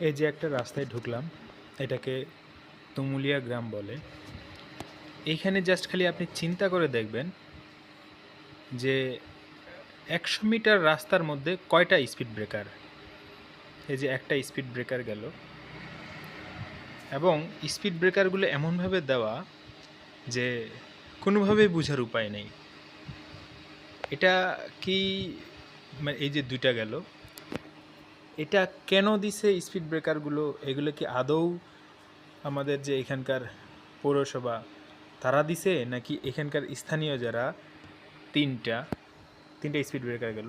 এই যে একটা রাস্তায় ঢুকলাম, এটাকে তুমুলিয়া গ্রাম বলে। এইখানে জাস্ট খালি আপনি চিন্তা করে দেখবেন যে একশো মিটার রাস্তার মধ্যে কয়টা স্পিড ব্রেকার এই যে একটা স্পিড ব্রেকার গেল। এবং স্পিড ব্রেকারগুলো এমনভাবে দেওয়া যে কোনোভাবেই বোঝার উপায় নেই। এটা কি মানে এই যে দুইটা গেল। এটা কেন দিছে স্পিড ব্রেকারগুলো এগুলো কি আদৌ আমাদের যে এখানকার পৌরসভা, তারা দিছে? নাকি এখানকার স্থানীয় যারা তিনটা তিনটা স্পিড ব্রেকার গেল,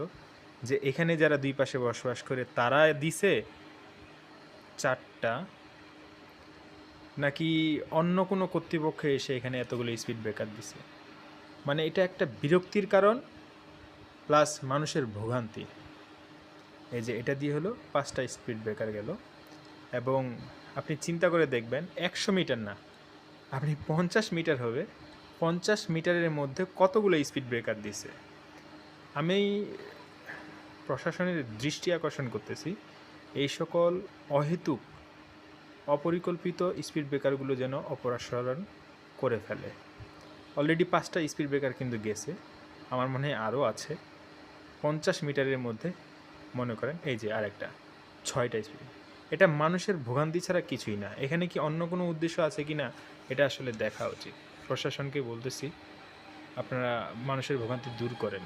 যে এখানে যারা দুই পাশে বসবাস করে, তারা দিছে চারটা? নাকি অন্য কোনো কর্তৃপক্ষ এসে এখানে এতগুলো স্পিড ব্রেকার দিছে? মানে এটা একটা বিরক্তির কারণ প্লাস মানুষের ভোগান্তি। এই যে এটা দিয়ে হলো পাঁচটা স্পিড ব্রেকার গেল। এবং আপনি চিন্তা করে দেখবেন, একশো মিটার না, আপনি পঞ্চাশ মিটার হবে, পঞ্চাশ মিটারের মধ্যে কতগুলো স্পিড ব্রেকার দিছে। আমি প্রশাসনের দৃষ্টি আকর্ষণ করতেছি, এই সকল অহেতুক, অপরিকল্পিত স্পিড ব্রেকারগুলো যেন অপরাসরণ করে ফেলে। অলরেডি পাঁচটা স্পিড ব্রেকার কিন্তু গেছে, আমার মনে হয় আরও আছে। পঞ্চাশ মিটারের মধ্যে মনে করেন, এই যে আরেকটা, ছয়টা স্পিড এটা মানুষের ভোগান্তি ছাড়া কিছুই না। এখানে কি অন্য কোনো উদ্দেশ্য আছে কি না, এটা আসলে দেখা উচিত। প্রশাসনকে বলতেছি, আপনারা মানুষের ভোগান্তি দূর করেন।